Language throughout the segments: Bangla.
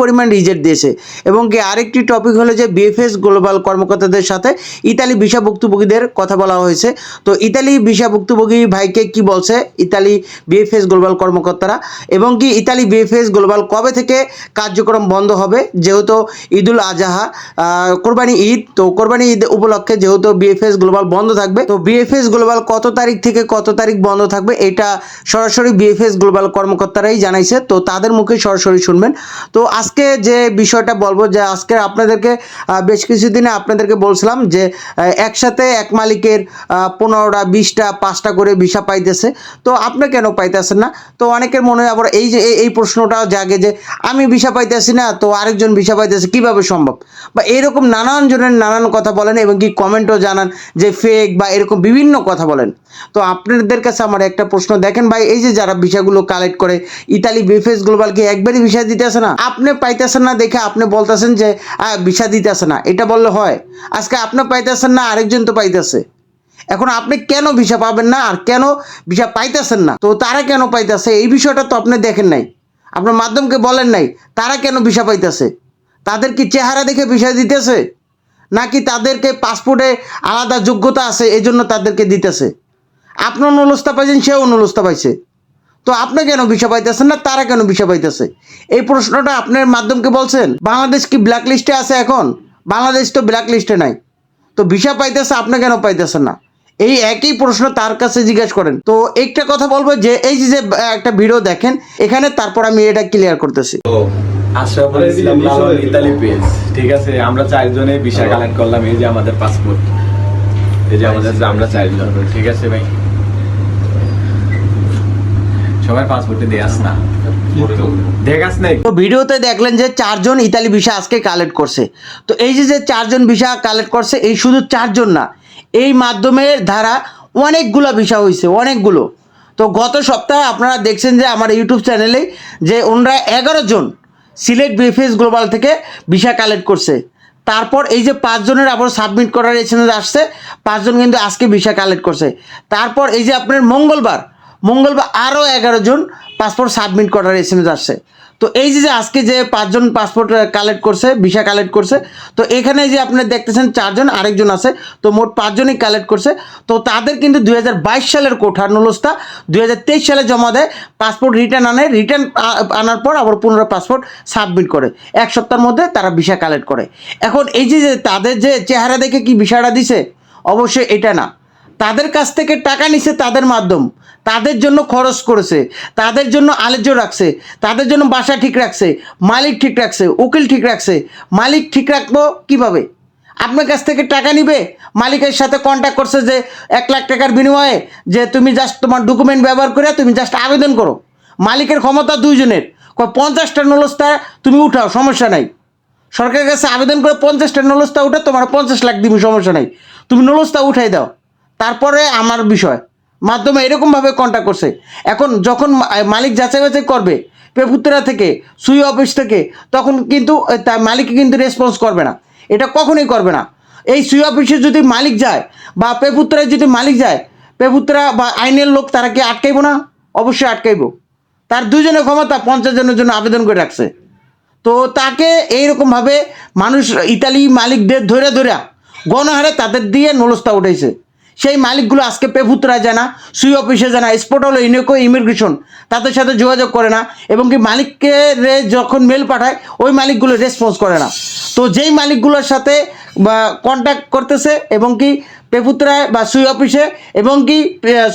পরিমাণ রিজেক্ট দিয়েছে। এবং কি আরেকটি টপিক হলো যে বিএফএস গ্লোবাল কর্মকর্তাদের সাথে ইতালি ভিসা ভুক্তভোগীদের কথা বলা হয়েছে। তো ইতালি ভিসা ভুক্তভোগী ভাইকে কি বলছে? ইতালি বিএফএস গ্লোবাল কর্মকর্তারা। এবং কি ইতালি বিএফএস গ্লোবাল কবে থেকে কার্যক্রম বন্ধ হবে? যেহেতু ঈদুল আজহা কোরবানি ঈদ, তো কোরবানি ঈদ উপলক্ষে যেহেতু বিএফএস গ্লোবাল বন্ধ থাকবে, তো বিএফএস গ্লোবাল কত তারিখ থেকে কত তারিখ বন্ধ থাকবে এটা সরাসরি বিএফএস গ্লোবাল কর্মকর্তারাই জানাইছে। তো তাদের মুখে সরাসরি শুনবেন। তো আজকে যে বিষয়টা বলব যে আজকে আপনাদেরকে বেশ কিছুদিনে আপনাদেরকে বলছিলাম যে একসাথে এক মালিকের পনেরোটা, বিশটা, পাঁচটা করে ভিসা পাইতেছে। তো আপনি কেন পাইতেছেন না? তো অনেকের মনে হয় আবার এই যে, এই- প্রশ্নটা জাগে যে, আমি ভিসা পাইতেছি না, তো আরেকজন ভিসা পাইতেছে, কীভাবে সম্ভব? বা এরকম নানান জনের নানান কথা বলেন এবং কি কমেন্টও জানান যে ফেক বা এরকম বিভিন্ন কথা বলেন। তো আপনাদের কাছে আমার একটা প্রশ্ন, দেখেন ভাই, এই যে যারা ভিসাগুলো কালেক্ট করে, ইতালি বিফেস গ্লোবাল কি একবারই ভিসা দিতেছে না? আপনি পাইতেছেন না দেখে আপনি বলতেছেন যে ভিসা দিতেছে না। এটা বললে হয়। আজকে আপনি পাইতেছেন না, আরেকজন তো পাইতেছে। এখন আপনি কেন ভিসা পাবেন না আর কেন ভিসা পাইতেছেন না? তো তারা কেন পাইতেছে? এই বিষয়টা তো আপনি দেখেন নাই। আপনার মাধ্যমকে বলেন নাই, তারা কেন ভিসা পাইতেছে? তাদের কি চেহারা দেখে ভিসা দিতেছে? নাকি তাদেরকে পাসপোর্টে আলাদা যোগ্যতা আছে এই তাদেরকে দিতেছে? আপনি অনুলস্তা পাইছেন, সেও অনুলস্তা পাইছে। তো আপনি কেন ভিসা পাইতেছেন না? তারা কেন ভিসা পাইতেছে? এই প্রশ্নটা আপনার মাধ্যমকে বলছেন বাংলাদেশ কি ব্ল্যাক লিস্টে আছে এখন? বাংলাদেশ তো ব্ল্যাক লিস্টে নাই। তো ভিসা পাইতেছে আপনি কেন পাইতেছেন না? এই একই প্রশ্ন তার কাছে জিজ্ঞেস করেন। তো একটা কথা বলব যে এই যে যে একটা ভিডিও দেখেন এখানে তারপর আমি এটা ক্লিয়ার করতেছি। তো আশরাফুল ইসলাম লালন ইতালি পেজ ঠিক আছে? আমরা চারজনে ভিসা কালেক্ট করলাম এই যে আমাদের পাসপোর্ট এই যে আমাদের আমরা চারজন ঠিক আছে ভাই? সবাই পাসপোর্টে দেয়াস না তো ভিডিওতে দেখলেন যে চারজন ইতালি ভিসা আজকে কালেক্ট করছে। তো এই যে যে চারজন ভিসা কালেক্ট করছে, এই শুধু চারজন না, এই মাধ্যমের দ্বারা অনেকগুলো ভিসা হয়েছে অনেকগুলো। তো গত সপ্তাহে আপনারা দেখছেন যে আমার ইউটিউব চ্যানেলে যে ওনারা এগারো জন সিলেট বিএফএস গ্লোবাল থেকে ভিসা কালেক্ট করছে। তারপর এই যে পাঁচজনের আবার সাবমিট করার এসএমএস আসছে পাঁচজন কিন্তু আজকে ভিসা কালেক্ট করছে। তারপর এই যে আপনার মঙ্গলবার মঙ্গলবার আরও এগারো জন পাসপোর্ট সাবমিট করার এসএমএস আসছে। তো এই যে আজকে যে পাঁচজন পাসপোর্ট কালেক্ট করছে ভিসা কালেক্ট করছে, তো এখানে যে আপনি দেখতেছেন চারজন, আরেকজন আছে, তো মোট পাঁচজনই কালেক্ট করছে। তো তাদের কিন্তু দুই হাজার বাইশ সালের কোঠার নলস্তা, দুই সালে জমা দেয় পাসপোর্ট রিটার্ন আনে রিটার্ন আনার পর আবার পুনরায় পাসপোর্ট সাবমিট করে। এক সপ্তাহের মধ্যে তারা ভিসা কালেক্ট করে। এখন এই যে তাদের যে চেহারা দেখে কি ভিসাটা দিছে? অবশ্যই এটা না। তাদের কাছ থেকে টাকা নিছে তাদের মাধ্যম। তাদের জন্য খরচ করেছে। তাদের জন্য আলেজ্য রাখছে। তাদের জন্য বাসা ঠিক রাখছে। মালিক ঠিক রাখছে। উকিল ঠিক রাখছে। মালিক ঠিক রাখব কীভাবে? আপনার কাছ থেকে টাকা নিবে? মালিকের সাথে কন্ট্যাক্ট করছে যে এক লাখ টাকার বিনিময়ে যে তুমি জাস্ট তোমার ডকুমেন্ট ব্যবহার করে তুমি জাস্ট আবেদন করো। মালিকের ক্ষমতা দুইজনের। পঞ্চাশটা নলস্তা তুমি উঠাও, সমস্যা নাই। সরকারের কাছে আবেদন করে পঞ্চাশটা নলস্তা উঠে তোমার পঞ্চাশ লাখ দিবি, সমস্যা নাই। তুমি নলস্তা উঠাই দাও। তারপরে আমার বিষয়। মাধ্যমে এরকমভাবে কন্ট্যাক্ট করছে। এখন যখন মালিক যাচাই বাছাই করবে পেপুত্রা থেকে, সুই অফিস থেকে, তখন কিন্তু তার মালিক কিন্তু রেসপন্স করবে না। এটা কখনোই করবে না। এই সুই অফিসে যদি মালিক যায় বা পেপুত্রায় যদি মালিক যায় পেপুত্রা বা আইনের লোক তারা কি আটকাইব না? অবশ্যই আটকাইব। তার দুজনের ক্ষমতা পঞ্চাশ জনের জন্য আবেদন করে রাখছে। তো তাকে এইরকমভাবে মানুষ, ইতালি মালিকদের ধরে ধরে গণহারে তাদের দিয়ে নলস্তা উঠেছে সেই মালিকগুলো আজকে পেপুত্রা জানা সুই অফিসে জানা স্পট হলো ইউনিকো ইমিগ্রেশন, তাদের সাথে যোগাযোগ করে না, এবং কি মালিককে রে যখন মেল পাঠায়, ওই মালিকগুলো রেসপন্স করে না। তো যেই মালিকগুলোর সাথে কন্ট্যাক্ট করতেছে, এবং কি পেপুত্রায় বা সুই অফিসে, এবং কি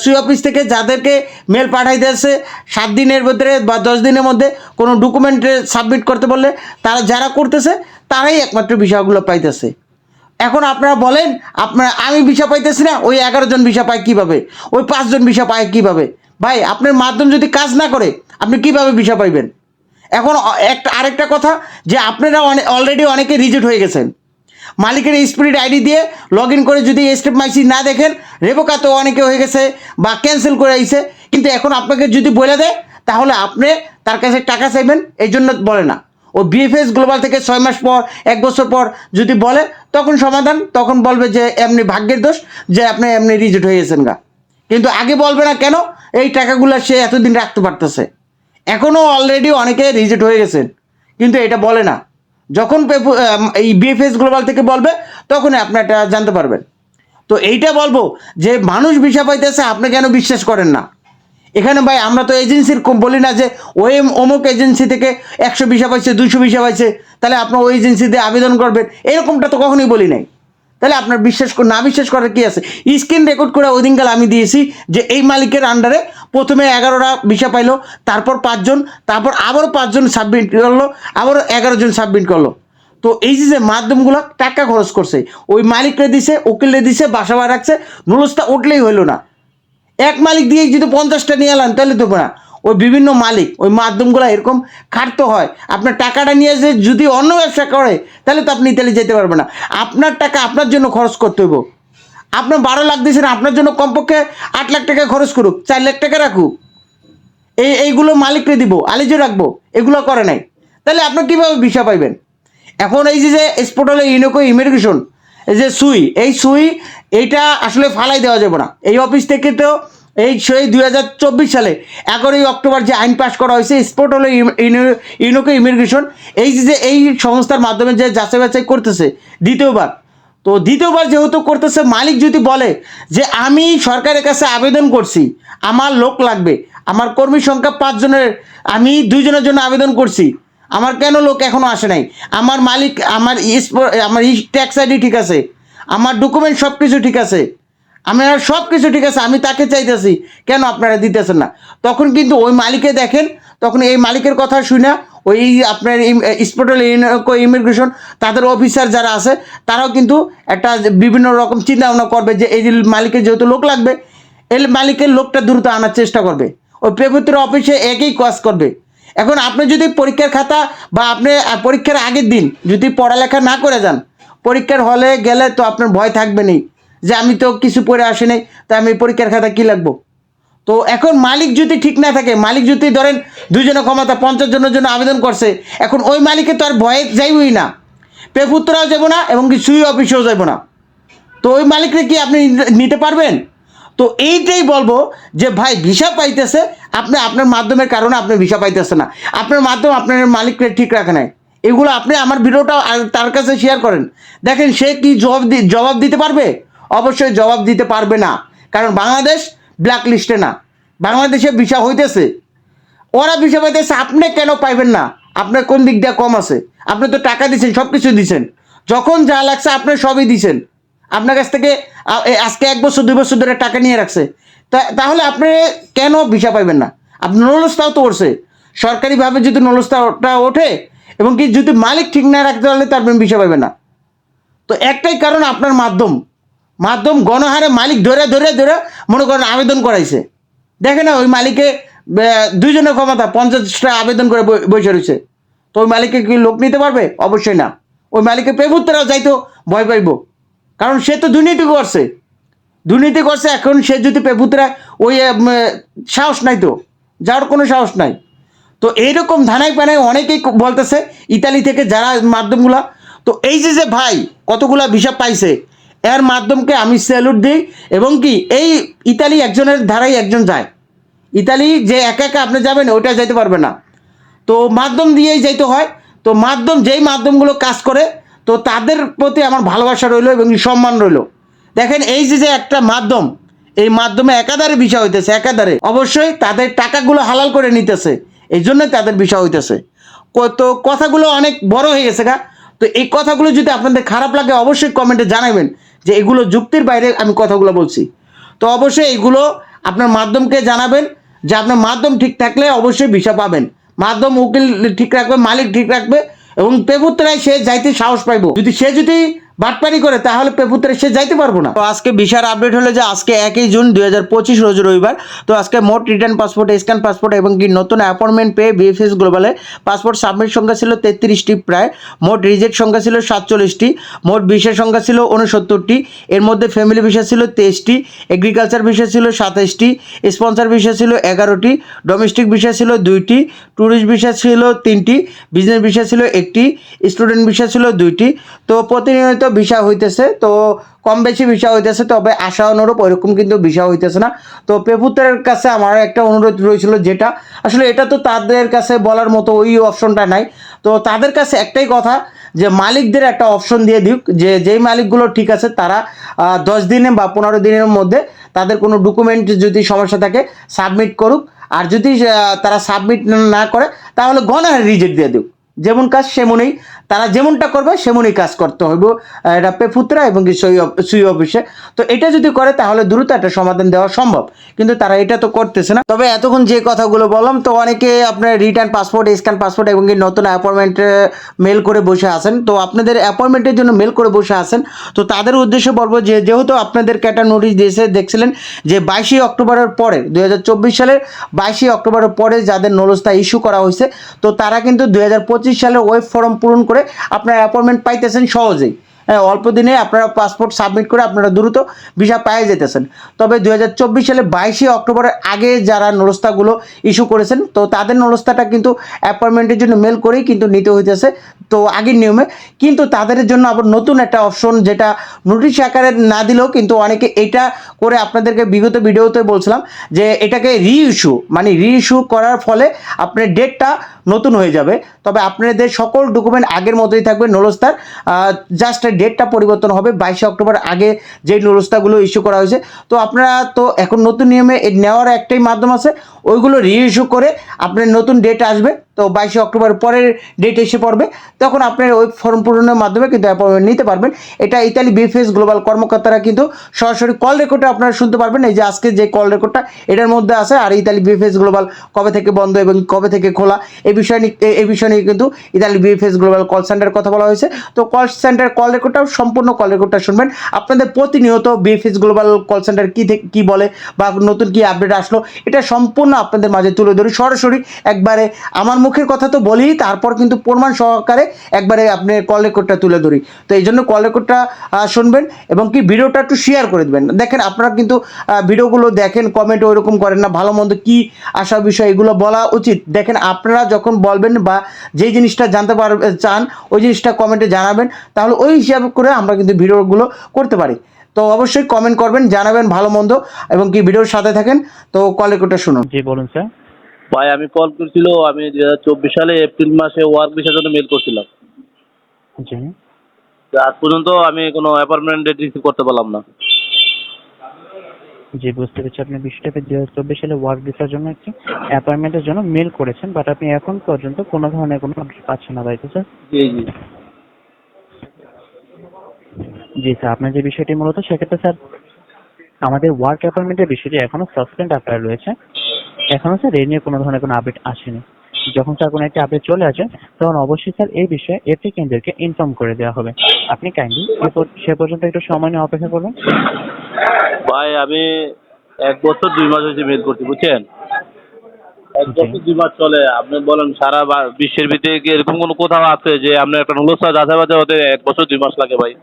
সুই অফিস থেকে যাদেরকে মেল পাঠাই দিয়েছে, সাত দিনের ভিতরে বা দশ দিনের মধ্যে কোনো ডকুমেন্টে সাবমিট করতে বললে, তারা যারা করতেছে, তারাই একমাত্র বিষয়গুলো পাইতেছে। এখন আপনারা বলেন, আপনারা, আমি ভিসা পাইতেছি না, ওই এগারো জন ভিসা পায় কীভাবে? ওই পাঁচজন ভিসা পায় কীভাবে? ভাই, আপনার মাধ্যম যদি কাজ না করে, আপনি কীভাবে ভিসা পাইবেন? এখন একটা আরেকটা কথা, যে আপনারা অলরেডি অনেকে রিজেক্ট হয়ে গেছেন। মালিকের স্পিরিট আইডি দিয়ে লগ ইন করে যদি স্টেপ মাইসি না দেখেন, রেবোকা তো অনেকে হয়ে গেছে বা ক্যান্সেল করে আইছে। কিন্তু এখন আপনাকে যদি বলে দেয়, তাহলে আপনি তার কাছে টাকা চাইবেন, এই জন্য বলে না। ও বিএফএস গ্লোবাল থেকে ছয় মাস পর, এক বছর পর যদি বলে, তখন সমাধান, তখন বলবে যে এমনি ভাগ্যের দোষ, যে আপনি এমনি রিজেক্ট হয়ে গেছেন গা। কিন্তু আগে বলবে না কেন, এই টাকাগুলো সে এতদিন রাখতে পারতেছে। এখনও অলরেডি অনেকে রিজেক্ট হয়ে গেছেন, কিন্তু এটা বলে না। যখন এই বিএফএস গ্লোবাল থেকে বলবে তখনই আপনি এটা জানতে পারবেন। তো এইটা বলব যে, মানুষ ভিসা পাইতেছে, আপনি কেন বিশ্বাস করেন না? এখানে ভাই আমরা তো এজেন্সির বলি না যে ওই অমুক এজেন্সি থেকে একশো ভিসা পাইছে দুশো ভিসা পাইছে, তাহলে আপনার ওই এজেন্সিতে আবেদন করবেন। এরকমটা তো কখনোই বলি নাই। তাহলে আপনার বিশ্বাস না বিশ্বাস করার কি আছে? স্ক্রিন রেকর্ড করে ওই দিনকাল আমি দিয়েছি যে এই মালিকের আন্ডারে প্রথমে এগারোটা ভিসা পাইলো, তারপর পাঁচজন, তারপর আবারও পাঁচজন সাবমিট করল, আবারও এগারো জন সাবমিট করল। তো এই যে যে মাধ্যমগুলো টাকা খরচ করছে, ওই মালিকরে দিছে উকিলে দিছে, বাসা ভাড়া রাখছে, নুলসটা উঠলেই হইল না। এক মালিক দিয়ে যদি পঞ্চাশটা নিয়ে এলাম, তাহলে তো না। ওই বিভিন্ন মালিক, ওই মাধ্যমগুলো এরকম খাটতে হয়। আপনার টাকাটা নিয়ে এসে যদি অন্য ব্যবসা করে, তাহলে তো আপনি ইতালি যেতে পারবেন না। আপনার টাকা আপনার জন্য খরচ করতে হইব। আপনার বারো লাখ দিয়েছেন, আপনার জন্য কমপক্ষে আট লাখ টাকা খরচ করুক, চার লাখ টাকা রাখুক। এই, এইগুলো মালিককে দিব, আলিজে রাখব, এগুলো করে নাই। তাহলে আপনি কীভাবে ভিসা পাইবেন? এখন এই যে যে স্পোর্টালে ইউনোকো ইমিগ্রেশন এই যে সুই, এই সুই এইটা আসলে ফালাই দেওয়া যাবে না। এই অফিস থেকে তো এই সেই দুই হাজার চব্বিশ সালে এগারোই অক্টোবর যে আইন পাশ করা হয়েছে স্পোর্ট হলো ইউনোকো ইমিগ্রেশন। এই যে এই সংস্থার মাধ্যমে যে যাচাই বাছাই করতেছে দ্বিতীয়বার। তো দ্বিতীয়বার যেহেতু করতেছে, মালিক যদি বলে যে আমি সরকারের কাছে আবেদন করছি, আমার লোক লাগবে, আমার কর্মী সংখ্যা পাঁচজনের, আমি দুইজনের জন্য আবেদন করছি, আমার কেন লোক এখনও আসে নাই? আমার মালিক, আমার আমার ট্যাক্স আইডি ঠিক আছে আমার ডকুমেন্ট সব কিছু ঠিক আছে। আমার সব কিছু ঠিক আছে, আমি তাকে চাইতেছি। কেন আপনারা দিতেছেন না? তখন কিন্তু ওই মালিকে দেখেন, তখন এই মালিকের কথা শুনে ওই আপনার স্পোর্টাল ইমিগ্রেশন তাদের অফিসার যারা আছে, তারাও কিন্তু একটা বিভিন্ন রকম চিন্তা ভাবনা করবে যে এই মালিকের যেহেতু লোক লাগবে, এই মালিকের লোকটা দ্রুত আনার চেষ্টা করবে। ওই প্রেফেক্টর অফিসে একই কাজ করবে। এখন আপনি যদি পরীক্ষার খাতা বা আপনি পরীক্ষার আগের দিন যদি পড়ালেখা না করে যান পরীক্ষার হলে গেলে তো আপনার ভয় থাকবে নেই যে আমি তো কিছু পড়ে আসি নাই, তা আমি পরীক্ষার খাতা কী লাগবো? তো এখন মালিক যদি ঠিক না থাকে, মালিক যদি ধরেন দুজনে ক্ষমতা, পঞ্চাশ জনের জন্য আবেদন করছে, এখন ওই মালিকে তো আর ভয়ে যাইবই না। পেপুত্রাও যাব না এবং কি সুই অফিসেও যাব না। তো ওই মালিকরে কি আপনি নিতে পারবেন? তো এইটাই বলব যে ভাই, ভিসা পাইতেছে, আপনি আপনার মাধ্যমের কারণে আপনি ভিসা পাইতেছে না। আপনার মাধ্যম আপনার মালিককে ঠিক রাখে নাই। এগুলো আপনি আমার ভিডিওটা তার কাছে শেয়ার করেন। দেখেন, সে কি জবাব জবাব দিতে পারবে? অবশ্যই জবাব দিতে পারবে না। কারণ বাংলাদেশ ব্ল্যাক লিস্টে না। বাংলাদেশে ভিসা হইতেছে। ওরা ভিসা পাইতেছে, আপনি কেন পাইবেন না? আপনার কোন দিক দিয়ে কম আছে? আপনি তো টাকা দিচ্ছেন সব কিছু দিচ্ছেন যখন যা লাগছে, আপনি সবই দিছেন। আপনার কাছ থেকে আজকে এক বছর, দুই বছর ধরে টাকা নিয়ে রাখছে। তাহলে আপনি কেন ভিসা পাইবেন না? আপনি নলস্তাও তো করছে। সরকারিভাবে যদি নলস্তাটা ওঠে এবং কি যদি মালিক ঠিক না রাখতে পারলে তার বিষয় পাবে না। তো একটাই কারণ আপনার মাধ্যম। মাধ্যম গণহারে মালিক ধরে ধরে ধরে মনে করেন আবেদন করাইছে। দেখে না, ওই মালিকে দুইজনের ক্ষমতা, পঞ্চাশটা আবেদন করে বসে রয়েছে। তো ওই মালিককে কি লোক নিতে পারবে? অবশ্যই না। ওই মালিকের পেপুত্রাও যাইতো ভয় পাইব। কারণ সে তো দুর্নীতি করছে। দুর্নীতি করছে, এখন সে যদি পেপুত্রা ওই সাহস নাই তো। যাওয়ার কোনো সাহস নাই। তো এইরকম ধানাই পানাই অনেকেই বলতেছে, ইতালি থেকে যারা মাধ্যমগুলা। তো এই যে যে ভাই কতগুলা ভিসা পাইছে, এর মাধ্যমকে আমি স্যালুট দিই এবং কি এই ইতালি একজনের ধারাই একজন যায়। ইতালি যে একা একা আপনি যাবেন ওইটা যাইতে পারবে না। তো মাধ্যম দিয়েই যাইতে হয়। তো মাধ্যম যেই মাধ্যমগুলো কাজ করে, তো তাদের প্রতি আমার ভালোবাসা রইল এবং সম্মান রইল। দেখেন এই যে যে একটা মাধ্যম, এই মাধ্যমে একাধারে বিষয় হইতেছে, একাধারে। অবশ্যই তাদের টাকাগুলো হালাল করে নিতেছে। এই জন্য তাদের বিষয় হইতেছে। তো কথাগুলো অনেক বড় হয়ে গেছে গা। তো এই কথাগুলো যদি আপনাদের খারাপ লাগে, অবশ্যই কমেন্টে জানাবেন যে এগুলো যুক্তির বাইরে আমি কথাগুলো বলছি। তো অবশ্যই এগুলো আপনার মাধ্যমকে জানাবেন। যে আপনার মাধ্যম ঠিক থাকলে অবশ্যই ভিসা পাবেন। মাধ্যম উকিল ঠিক রাখবে, মালিক ঠিক রাখবে এবং পেপুত্রায় সে যাইতে সাহস পাইব। যদি সে যদি বাটপানি করে, তাহলে পেপুত্রে সে যাইতে পারব না। তো আজকে বিশার আপডেট হলো যে আজকে একই জুন দুই হাজার পঁচিশ রোজ রবিবার, তো আজকে মোট রিটার্ন পাসপোর্ট, স্ক্যান পাসপোর্ট এবং কি নতুন অ্যাপয়েন্টমেন্ট পেয়ে বিএফএস গ্লোবালে পাসপোর্ট সাবমিট সংখ্যা ছিল তেত্রিশটি প্রায়, মোট রিজেক্ট সংখ্যা ছিল সাতচল্লিশটি, মোট বিষয় সংখ্যা ছিল উনসত্তরটি এর মধ্যে ফ্যামিলি ভিসা ছিল তেইশটি এগ্রিকালচার ভিসা ছিল সাতাইশটি স্পন্সর ভিসা ছিল এগারোটি ডোমেস্টিক ভিসা ছিল দুইটি ট্যুরিস্ট ভিসা ছিল তিনটি বিজনেস ভিসা ছিল একটি স্টুডেন্ট ভিসা ছিল দুইটি, তো প্রতিনিয়ত ভিসা হইতেছে, তো কম বেশি ভিসা হইতেছে, তবে আশা অনুরূপ ওইরকম কিন্তু ভিসা হইতেছে না। তো পেপুত্রের কাছে আমার একটা অনুরোধ রয়েছিল যেটা, আসলে এটা তো তাদের কাছে বলার মতো ওই অপশনটা নাই। তো তাদের কাছে একটাই কথা যে, মালিকদের একটা অপশন দিয়ে দিক, যে যেই মালিকগুলো ঠিক আছে, তারা দশ দিনে বা পনেরো দিনের মধ্যে তাদের কোনো ডকুমেন্ট যদি সমস্যা থাকে, সাবমিট করুক। আর যদি তারা সাবমিট না করে, তাহলে গণহারে রিজেক্ট দিয়ে দিক। যেমন কাজ, সেমনই তারা যেমনটা করবে, সেমনই কাজ করতে হবে। এটা পেফুত্রা এবং সই অফ- সুই অফিসে। তো এটা যদি করে, তাহলে দ্রুত একটা সমাধান দেওয়া সম্ভব। কিন্তু তারা এটা তো করতেছে না। তবে এতক্ষণ যে কথাগুলো বললাম, তো অনেকে আপনার রিটার্ন পাসপোর্ট স্ক্যান পাসপোর্ট এবং নতুন অ্যাপয়েন্টমেন্ট মেল করে বসে আছেন। তো আপনাদের অ্যাপয়েন্টমেন্টের জন্য মেল করে বসে আছেন। তো তাদের উদ্দেশ্যে বলব যে, যেহেতু আপনাদেরকে একটা নোটিশ দিয়েছে, দেখছিলেন যে বাইশে অক্টোবরের পরে, দুই হাজার চব্বিশ সালের বাইশে অক্টোবরের পরে যাদের নলস্তা ইস্যু করা হয়েছে, তো তারা কিন্তু দুই হাজার পঁচিশ সালের ওয়েব ফর্ম পূরণ করে আপনার অ্যাপয়েন্টমেন্ট পাইতেছেন সহজেই। হ্যাঁ অল্প দিনে আপনারা পাসপোর্ট সাবমিট করে আপনারা দ্রুত ভিসা পেয়ে যেতেছেন। তবে দুই হাজার চব্বিশ সালে বাইশে অক্টোবরের আগে যারা নলস্তাগুলো ইস্যু করেছেন, তো তাদের নলস্তাটা কিন্তু অ্যাপয়েন্টমেন্টের জন্য মেল করেই কিন্তু নিতে হইতেছে। তো আগের নিয়মে, কিন্তু তাদের জন্য আবার নতুন একটা অপশন যেটা নোটিশ আকারে না দিলেও কিন্তু অনেকে এটা করে আপনাদেরকে বিগত ভিডিওতে বলছিলাম যে এটাকে রি ইস্যু মানে রি ইস্যু করার ফলে আপনার ডেটটা নতুন হয়ে যাবে। তবে আপনাদের সকল ডকুমেন্ট আগের মতোই থাকবে, নলস্তার। জাস্ট ডেটটা পরিবর্তন হবে বাইশে অক্টোবর আগে যে নলস্তাগুলো ইস্যু করা হয়েছে। তো আপনারা তো এখন নতুন নিয়মে নেওয়ার একটাই মাধ্যম আছে ওইগুলো রি ইস্যু করে আপনার নতুন ডেট আসবে, তো বাইশে অক্টোবর পরের ডেট এসে পড়বে, তখন আপনার ওই ফর্ম পূরণের মাধ্যমে কিন্তু অ্যাপয়েন্টমেন্ট নিতে পারবেন। এটা ইতালি বিএফএস গ্লোবাল কর্মকর্তারা কিন্তু সরাসরি কল রেকর্ডটা আপনারা শুনতে পারবেন, এই যে আজকে যে কল রেকর্ডটা এটার মধ্যে আছে, আর ইতালি বিএফএস গ্লোবাল কবে থেকে বন্ধ এবং কবে থেকে খোলা এই বিষয় নিয়ে এই বিষয় নিয়ে কিন্তু Italy BFS global call centre কথা বলা হয়েছে। তো কল সেন্টার কল রেকর্ডটাও সম্পূর্ণ কল রেকর্ডটা শুনবেন। আপনাদের প্রতিনিয়ত বিএফএস গ্লোবাল কল সেন্টার কী থেকে, কী বলে বা নতুন কী আপডেট আসলো, এটা সম্পূর্ণ আপনাদের মাঝে তুলে ধরি। সরাসরি একবারে আমার মুখের কথা তো বলি তারপর কিন্তু প্রমাণ সহকারে একবারে আপনি কল রেকর্ডটা তুলে ধরি। তো এই জন্য কল রেকর্ডটা শুনবেন এবং কি ভিডিওটা একটু শেয়ার করে দেবেন। দেখেন, আপনারা কিন্তু ভিডিওগুলো দেখেন কমেন্ট ওইরকম করেন না। ভালো মন্দ কী আসা বিষয় এগুলো বলা উচিত। দেখেন, আপনারা যখন বলবেন বা যেই জিনিসটা জানতে পার, চান, ওই জিনিসটা কমেন্টে জানাবেন। তাহলে ওই হিসাব করে আমরা কিন্তু ভিডিওগুলো করতে পারি। তো অবশ্যই কমেন্ট করবেন জানাবেন ভালো মন্দ এবং কি ভিডিওর সাথে থাকেন। তো কল রেকর্ডটা শুনুন। জি বলুন স্যার। ভাই আমি কল করছিল আমি দুই হাজার চব্বিশ সালে এপ্রিল মাসে ওয়ার্ক ভিসার জন্য মেল করছিলাম। জি। তো আজ পর্যন্ত আমি কোনো অ্যাপার্টমেন্ট ডেট রিসিভ করতে পারলাম না। জি বুঝতে পেরেছি। আপনি বিষয়টা দুই হাজার চব্বিশ সালে ওয়ার্ক ভিসার জন্য একটি অ্যাপয়েন্টমেন্টের জন্য মেল করেছেন বাট আপনি এখন পর্যন্ত কোনো ধরনের কোনো আপডেট পাচ্ছেন না তাই তো স্যার? জি জি। জি স্যার আপনার যে বিষয়টি মূলত সেক্ষেত্রে স্যার আমাদের ওয়ার্ক অ্যাপয়েন্টমেন্টের বিষয়টি এখনও সাসপেন্ড আকারে রয়েছে। এখনও স্যার এই নিয়ে কোনো ধরনের কোনো আপডেট আসেনি। যখন স্যার কোনো একটা আপডেট চলে আসে তখন অবশ্যই স্যার এই বিষয়ে অ্যাপ্লিকেন্টদেরকে ইনফর্ম করে দেওয়া হবে। আপনি কাইন্ডলি সে পর্যন্ত একটু সময় নিয়ে অপেক্ষা করবেন ভাই আমি এক বছর দুই মাস হয়েছে মেল করছি বুঝছেন? এক বছর দুই মাস চলে আপনি বলেন সারা বিশ্বের ভিতরে এরকম কোনো কোথাও আছে যে আপনার একটা নুলসা যাচাই বাছাই হতে এক বছর দুই মাস লাগে ভাই?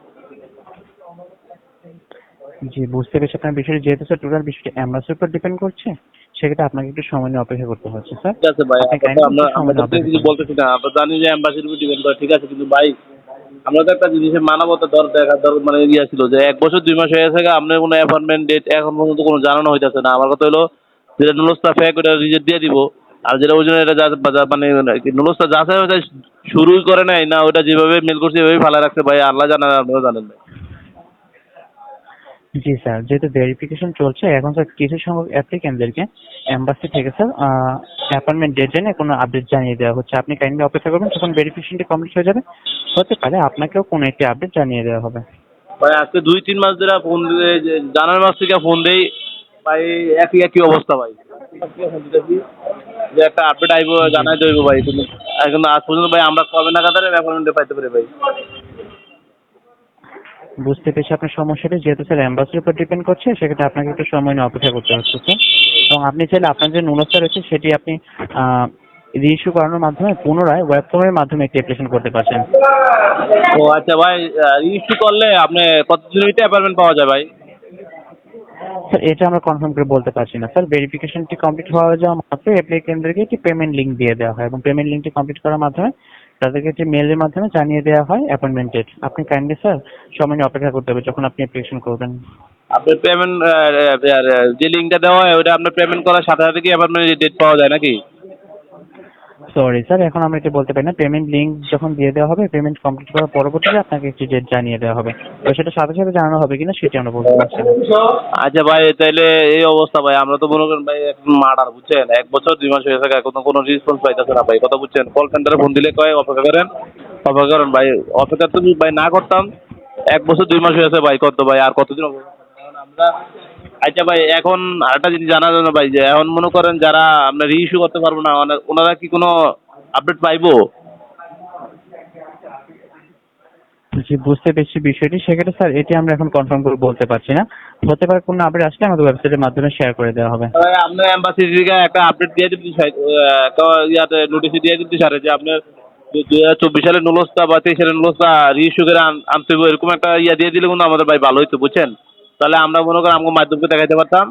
জি বুঝতে পেরেছি আপনার বিষয়টি যেহেতু স্যার টোটাল বিষয়টি অ্যাম্বাসির উপর ডিপেন্ড করছে সেক্ষেত্রে আপনাকে একটু সময় নিয়ে অপেক্ষা করতে হচ্ছে স্যার ঠিক আছে ভাই আমরা আমরা কিছু বলতেছি না আমরা জানি যে অ্যাম্বাসির উপর ডিপেন্ড করে ঠিক আছে কিন্তু ভাই আমরা তো একটা জিনিসের মানবতা দর দেখা দর মানে ইয়ে ছিল যে এক বছর দুই মাস হয়ে গেছে আপনার কোনো অ্যাপয়েন্টমেন্ট ডেট এখন পর্যন্ত কোনো জানানো হইতেছে না। আমার কথা হলো যেটা নুলস্তা ফেক ওটা রিজেক্ট দিয়ে দিব আর যেটা ওই জন্য এটা যা- মানে নুলস্তা যাচাই শুরুই করে নাই না ওটা যেভাবে মেল করছে এভাবেই ফালা রাখছে ভাই আল্লাহ জানেন আপনারা জানেন ভাই জি, স্যার। যেহেতু ভেরিফিকেশন চলছে, এখন স্যার কিছু সংখ্যক অ্যাপ্লিকেন্টদেরকে এম্বাসি থেকে, স্যার অ্যাপয়েন্টমেন্ট ডেট জেনে কোনো আপডেট জানিয়ে দেওয়া হচ্ছে। আপনি কাইন্ডলি অপেক্ষা করবেন যখন ভেরিফিকেশনটি কমপ্লিট হয়ে যাবে, হতে পারে আপনাকেও কোনো একটি আপডেট জানিয়ে দেওয়া হবে। ভাই, আজকে দুই, তিন মাস ধরে ফোন জানার মাস থেকে ফোন দেই, ভাই, একই একই অবস্থা, ভাই। যে একটা আপডেট আইব, জানাই দেবো, ভাই তুমি এখন আজ পর্যন্ত, ভাই, আমরা কবে নাগাদ অ্যাপয়েন্টমেন্ট পাইতে পারি, ভাই? বুঝতে পেরেছি আপনার সমস্যাটা। যেহেতু স্যার অ্যাম্বাসির উপর ডিপেন্ড করছে সেক্ষেত্রে আপনাকে একটু সময় নিয়ে অপেক্ষা করতে হচ্ছে স্যার এবং আপনি চাইলে আপনার যে নুনস্তা রয়েছে সেটি আপনি রিইস্যু করানোর মাধ্যমে পুনরায় ওয়েবকমের মাধ্যমে একটি অ্যাপ্লিকেশন করতে পারছেন। ও আচ্ছা ভাই ইস্যু করলে আপনি কতদিনের ভিতরে অ্যাপয়েন্টমেন্ট পাওয়া যায় ভাই? স্যার এটা আমরা কনফার্ম করে বলতে পারছি না। স্যার ভেরিফিকেশনটি কমপ্লিট হওয়া যাওয়া মাত্র অ্যাপ্লিকেন্টদেরকে একটি পেমেন্ট লিঙ্ক দিয়ে দেওয়া হয় এবং পেমেন্ট লিঙ্কটি কমপ্লিট করার মাধ্যমে তাদেরকে যে মেলের মাধ্যমে জানিয়ে দেওয়া হয় অ্যাপয়েন্টমেন্ট ডেট আপনি কাইন্ডলি স্যার সময় নিয়ে অপেক্ষা করতে হবে যখন আপনি অ্যাপ্লিকেশন করবেন। আপনার পেমেন্ট যে লিঙ্কটা দেওয়া হয় ওটা আপনার পেমেন্ট করার সাথে সাথে কি অ্যাপয়েন্টমেন্ট ডেট পাওয়া যায় নাকি? সরি স্যার এখন আমরা এটা বলতে পারি না। পেমেন্ট লিঙ্ক যখন দিয়ে দেওয়া হবে পেমেন্ট কমপ্লিট করার পরবর্তীতে আপনাকে একটি ডেট জানিয়ে দেওয়া হবে। তো সেটা সাথে সাথে জানানো হবে কিনা সেটি আমরা বলতে পারছি আচ্ছা ভাই, তাইলে এই অবস্থা ভাই, আমরা তো মনে করেন ভাই এখন মার্ডার, বুঝছেন? এক বছর, দুই মাস হয়ে থাকে এখন কোনো রেসপন্স পাইতেছে না ভাই, কথা বুঝছেন? কল সেন্টারে ফোন দিলে কয়, অপেক্ষা করেন? অপেক্ষা করেন ভাই, অপেক্ষা তো ভাই না করতাম। এক বছর, দুই মাস হয়েছে ভাই, কত ভাই, আর কতদিন অপেক্ষা আমরা আচ্ছা ভাই এখন আরেকটা জিনিস জানার জন্য ভাই যে এখন মনে করেন যারা আমরা রিইস্যু করতে পারব না ওনারা কি কোনো আপডেট পাইবো? জি বুঝতে পেরেছি বিষয়টি। সেক্ষেত্রে স্যার এটি আমরা এখন কনফার্ম করে বলতে পারছি না। হতে পারে কোনো আপডেট আসলে আমাদের ওয়েবসাইটের মাধ্যমে শেয়ার করে দেওয়া হবে। আপনার এম্বাসি একটা আপডেট দিয়ে একটা ইয়াতে নোটিশ দিয়ে দিতে সারে যে আপনার দুই হাজার চব্বিশ সালের নুলস্তা বা তেইশ সালের নুলস্তা রিইস্যু করে আনতে এরকম একটা ইয়া দিয়ে দিলে কিন্তু আমাদের ভাই ভালো হইতো বুঝছেন? তাহলে আমরা মনে করি আমাকে মাধ্যমকে দেখাইতে পারতাম।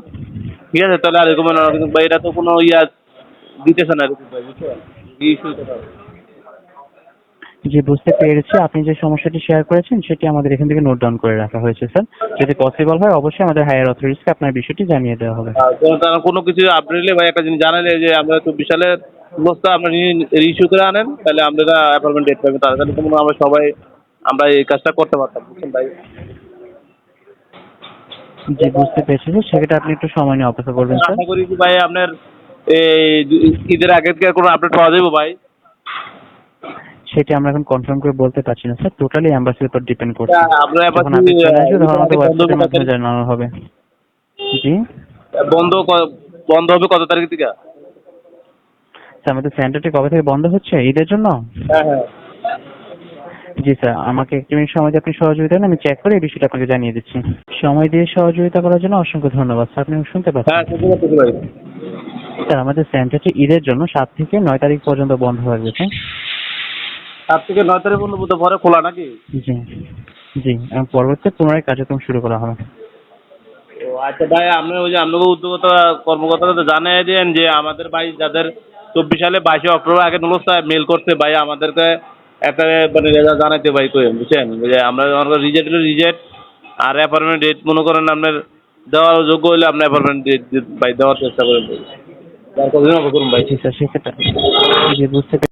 ঠিক আছে তাহলে আর এরকম ভাই এটা তো কোনো ইয়া দিতেছে না জি বুঝতে পেরেছি। আপনি যে সমস্যাটি শেয়ার করেছেন সেটি আমাদের এখান থেকে নোট ডাউন করে রাখা হয়েছে স্যার যদি পসিবল হয় অবশ্যই আমাদের হায়ার অথরিটিসকে আপনার বিষয়টি জানিয়ে দেওয়া হবে। তারা কোনো কিছু আপডেট ভাই একটা জিনিস জানালে যে আমরা চব্বিশ সালের নুলস্তা আপনার রিইস্যু করে আনেন তাহলে আমরা অ্যাপয়েন্টমেন্ট ডেট পাবেন তাহলে তো আমরা সবাই আমরা এই কাজটা করতে পারতাম বুঝছেন ভাই? জি বুঝতে পেরেছি। সেক্ষেত্রে আপনি একটু সময় নিয়ে অপেক্ষা করবেন স্যার। আশা করি কি ভাই আপনার এই ঈদের আগে থেকে কোনো আপডেট পাওয়া যাবে ভাই? সেটি আমরা এখন কনফার্ম করে বলতে পারছি না স্যার। টোটালি অ্যাম্বাসির উপর ডিপেন্ড করছে। ওয়েবসাইটের মাধ্যমে জানানো হবে। জি। বন্ধ বন্ধ হবে কত তারিখ থেকে স্যার আমাদের সেন্টারটি কবে থেকে বন্ধ হচ্ছে? ঈদের জন্য? হ্যাঁ হ্যাঁ। জি স্যার আমাকে একটু মিনিট সময় দিয়ে আপনি সহযোগিতা করুন, আমি চেক করে এই বিষয়টা আপনাকে জানিয়ে দিচ্ছি। সময় দিয়ে সহযোগিতা করার জন্য অসংখ্য ধন্যবাদ স্যার আপনি শুনতে পাচ্ছেন। হ্যাঁ স্যার আমাদের সেন্টারটি ঈদের জন্য সাত থেকে নয় তারিখ পর্যন্ত বন্ধ হয়ে গেছে। সাত থেকে নয় তারিখ পর্যন্ত পরে খোলা নাকি? জি জি পরবর্তীতে পুনরায় কার্যক্রম শুরু করা হবে। আচ্ছা ভাই আপনি ওই যে আপনাকে উদ্যোগতা কর্মকর্তারা তো জানিয়ে দেন যে আমাদের ভাই যাদের চব্বিশ সালে বাইশে অক্টোবর আগে নুলস্তা মেল করছে ভাই আমাদেরকে একটা মানে রেজাল্ট জানাইতে ভাই কই বুঝছেন যে আমরা রিজেক্ট হলে রিজেক্ট আর অ্যাপয়েন্টমেন্ট ডেট মনে করেন আপনার দেওয়ার যোগ্য হলে আপনি অ্যাপয়েন্টমেন্ট ডেট ভাই দেওয়ার চেষ্টা করেন ভাই কতদিন অপেক্ষা করুন ভাই ঠিক আছে সেক্ষেত্রে বুঝতে।